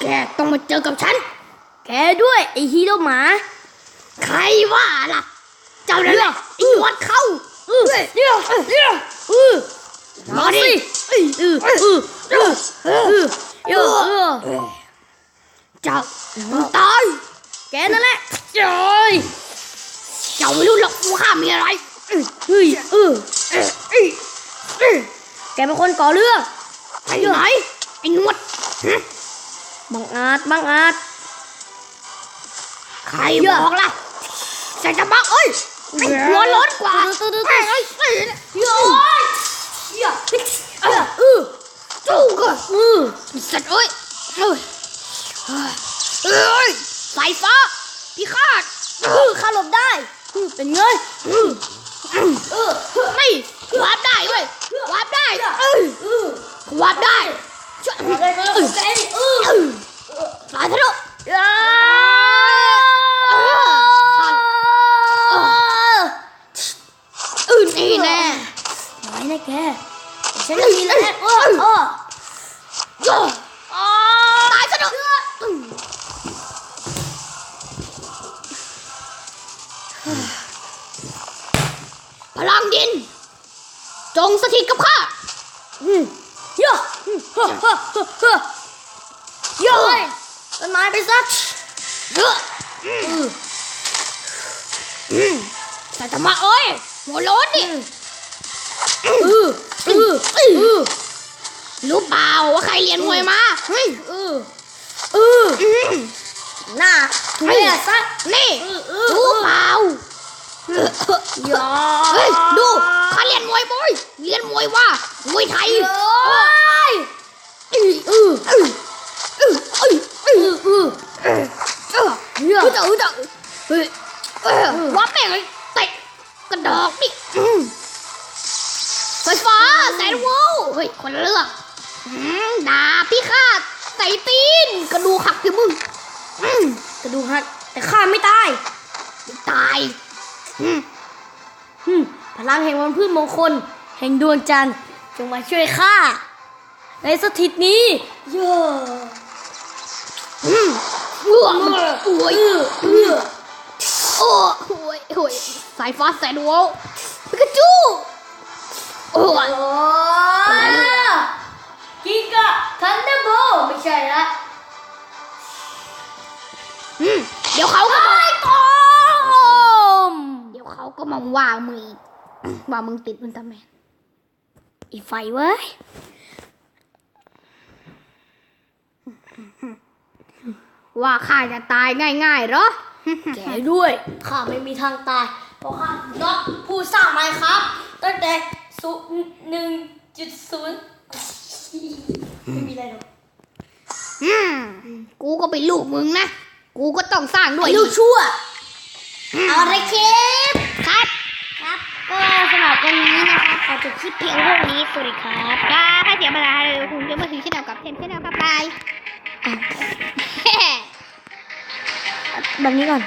แกต้องมาเจอกับฉัน แกด้วยไอฮีโร่หมา ใครว่าล่ะ เจ้านั่นแหละไอ้หนวดเข้าเออเดี๋ยวเดี๋ยวเออมาดิเออเออเออเออเออเออเออเจ้าต้องตายแกนั่นแหละจอยเจ้าไม่รู้หรอกว่าข้ามีอะไรเฮ้ยเออเอ้ยเอ้ยเอ้ยแกเป็นคนก่อเรื่องไปไหนไอ้หนวดฮะ บังอาจบังอาจใครบอกล่ะใส่จะบักเอ้ยไอ้หัวร้อนกว่าตื้อตื้อเอ้ตื้ยอเอ้ยเอ้ยโย้ยเหี้ยเออเออจู้ก็เออสัตว์เอ้ยเอ้ยเอ้ยสายฟ้าพิฆาตเออข้าหลบได้เออเป็นไงเออเออไม่วาร์ปได้เว้ยวาร์ปได้เอ้ยเออวาร์ปได้อะไรกันล่ะแกนี่เออเอ้ยตายเถอะ อ้า อื่นนี่แน่ ไหนนะแก ฉันจะมีแล้วเออเออโย่ตายซะเถอะพลังดิน จงสถิตกับข้าเยอะอืมเฮ้อเฮ้อเฮ้อเฮ้อเยอะเลยต้นไม้ไปซะเยอะแต่ทำไมเอ้ยหัวโล้นนี่ อเออรู้เปล่าว่าใครเรียนมวยมาเฮ้ยเออเออหน้าทุเรศซะนี่รู้เปล่าอย่าเฮ้ยดูข้าเรียนมวยบอยเรียนมวยว่ามวยไทยเอ้ยเออเออเออเออเออเออเออเออเออว่าแม่งเลยเตะกระดอกนี่ไฟฟ้า แสนวูเฮ้ย คนเรื่องอืมดาพี่ฆาใส่ตีน กระดูหักที่มึงกระดูหัก แต่ข้าไม่ตาย ไม่ตายพลังแห่งวันพืชมงคล แห่งดวงจันทร์จงมาช่วยข้าในสถิตนี้เยอะอืมเอือมันโอ้ยเออเอโอ้โอ้ยโอ้ยสายฟ้าแสนวูปิกาจู อ้ยโอ้กิกะทันเดอร์โบไม่ใช่ละอืมเดี๋ยวเขาก็มาไอ้ตอมเดี๋ยวเขาก็มาว่ามึงอีกว่ามึงติดอุลตร้าแมนอีไฟเว้ยว่าข้าจะตายง่ายๆเหรอ แกด้วย ข้าไม่มีทางตาย เพราะข้าน็อตผู้สร้างไมค์ครับ ตั้งแต่ ศูนย์หนึ่งจุดศูนย์ไม่มีอะไรหรอกอืมกูก็เป็นลูกมึงนะ กูก็ต้องสร้างด้วยไอ้ลูกชั่ว เอาเลยคลิปครับ ครับ ก็สำหรับวันนี้นะคะขอจบคลิปเพียงเท่านี้สวัสดีครับก็ถ้าเสียเวลาเลยคุณจะมาถึงที่เดียวกับเทนเทนนะครับบายแบบนี้ก่อน